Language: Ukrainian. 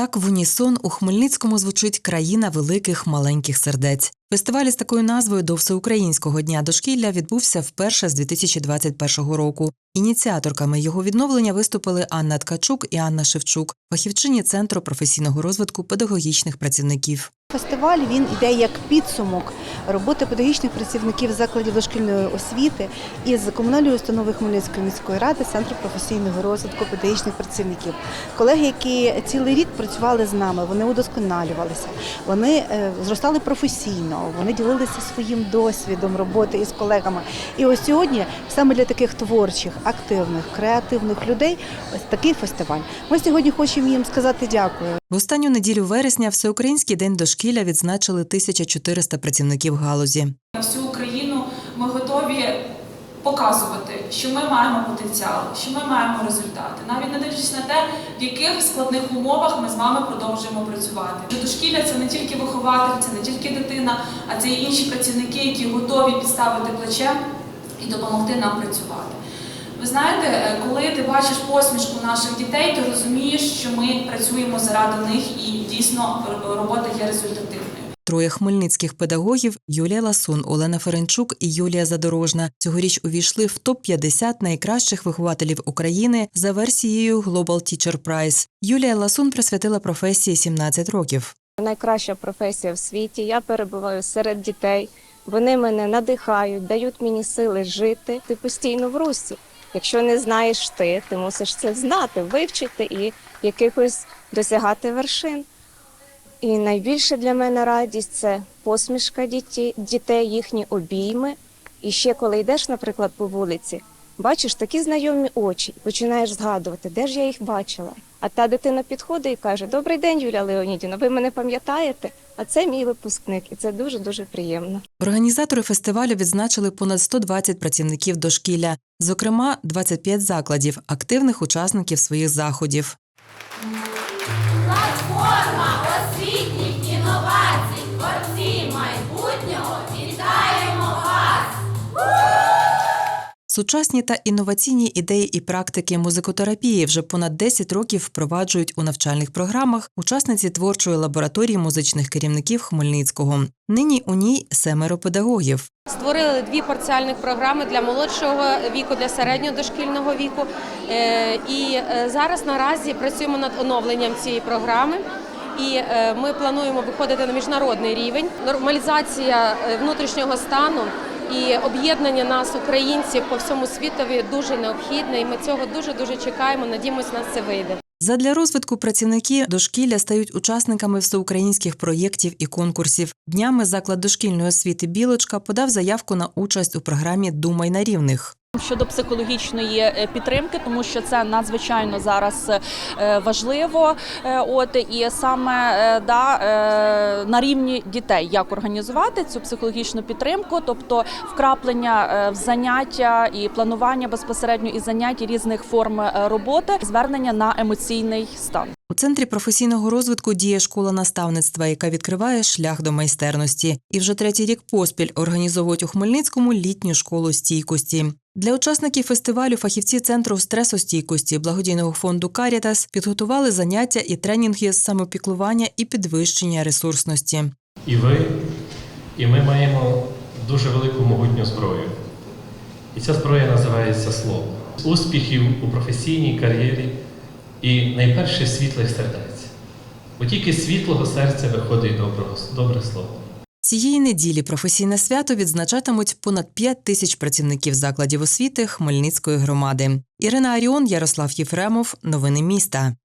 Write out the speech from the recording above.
Так в унісон у Хмельницькому звучить країна великих маленьких сердець. Фестиваль із такою назвою до Всеукраїнського дня дошкілля відбувся вперше з 2021 року. Ініціаторками його відновлення виступили Анна Ткачук і Анна Шевчук, фахівчині Центру професійного розвитку педагогічних працівників. Фестиваль він йде як підсумок роботи педагогічних працівників закладів дошкільної освіти із комунальної установи Хмельницької міської ради Центру професійного розвитку педагогічних працівників. Колеги, які цілий рік працювали з нами, вони удосконалювалися, вони е, зростали професійно, вони ділилися своїм досвідом роботи із колегами. І ось сьогодні саме для таких творчих, активних, креативних людей ось такий фестиваль. Ми сьогодні хочемо їм сказати дякую. В останню неділю вересня Всеукраїнський день дошкілля відзначили 1400 працівників галузі. На всю Україну ми готові показувати, що ми маємо потенціал, що ми маємо результати, навіть не дивлячись на те, в яких складних умовах ми з вами продовжуємо працювати. Дошкілля це не тільки вихователь, це не тільки дитина, а це і інші працівники, які готові підставити плече і допомогти нам працювати. Ви знаєте, е, коли ти бачиш посмішку наших дітей, ти розумієш, що ми працюємо заради них і дійсно робота є результативною. Троє хмельницьких педагогів Юлія Ласун, Олена Ференчук і Юлія Задорожна цьогоріч увійшли в топ-50 найкращих вихователів України за версією Global Teacher Prize. Юлія Ласун присвятила професії 17 років. Найкраща професія в світі. Я перебуваю серед дітей. Вони мене надихають, дають мені сили жити. Ти постійно в русі. Якщо не знаєш ти, ти мусиш це знати, вивчити і якихось досягати вершин. І найбільше для мене радість це посмішка дітей, дітей, їхні обійми. І ще коли йдеш, наприклад, по вулиці, бачиш такі знайомі очі, починаєш згадувати, де ж я їх бачила. А та дитина підходить і каже: Добрий день, Юлія Леонідівна, ви мене пам'ятаєте? А це мій випускник, і це дуже дуже приємно. Організатори фестивалю відзначили понад 120 працівників дошкілля, зокрема 25 закладів, активних учасників своїх заходів. Платформа освітніх Сучасні та інноваційні ідеї і практики музикотерапії вже понад 10 років впроваджують у навчальних програмах учасниці творчої лабораторії музичних керівників Хмельницького. Нині у ній семеро педагогів. Створили дві парціальних програми для молодшого віку, для середнього дошкільного віку. Е, І е, зараз наразі працюємо над оновленням цієї програми. І е, ми плануємо виходити на міжнародний рівень. Нормалізація внутрішнього стану і об'єднання нас, українців, по всьому світові дуже необхідне. І ми цього дуже дуже чекаємо. Надіємось, нас це вийде. Задля розвитку працівники дошкілля стають учасниками всеукраїнських проєктів і конкурсів. Днями заклад дошкільної освіти Білочка подав заявку на участь у програмі Думай на рівних. Щодо психологічної е, підтримки, тому що це надзвичайно зараз е, важливо. Е, От і саме да, на рівні дітей, як організувати цю психологічну підтримку, тобто вкраплення в заняття і планування безпосередньо і занять і різних форм роботи, звернення на емоційний стан. У центрі професійного розвитку діє школа наставництва, яка відкриває шлях до майстерності. І вже третій рік поспіль організовують у Хмельницькому літню школу стійкості. Для учасників фестивалю фахівці центру стресостійкості благодійного фонду Карітас підготували заняття і тренінги з самопіклування і підвищення ресурсності. І ви, і ми маємо дуже велику могутню зброю. І ця зброя називається слово. Успіхів у професійній кар'єрі і найперше світлих сердець. Бо тільки світлого серця виходить доброго, добре слово. Цієї неділі професійне свято відзначатимуть понад 5 тисяч працівників закладів освіти Хмельницької громади. Ірина Аріон, Ярослав Єфремов. Новини міста.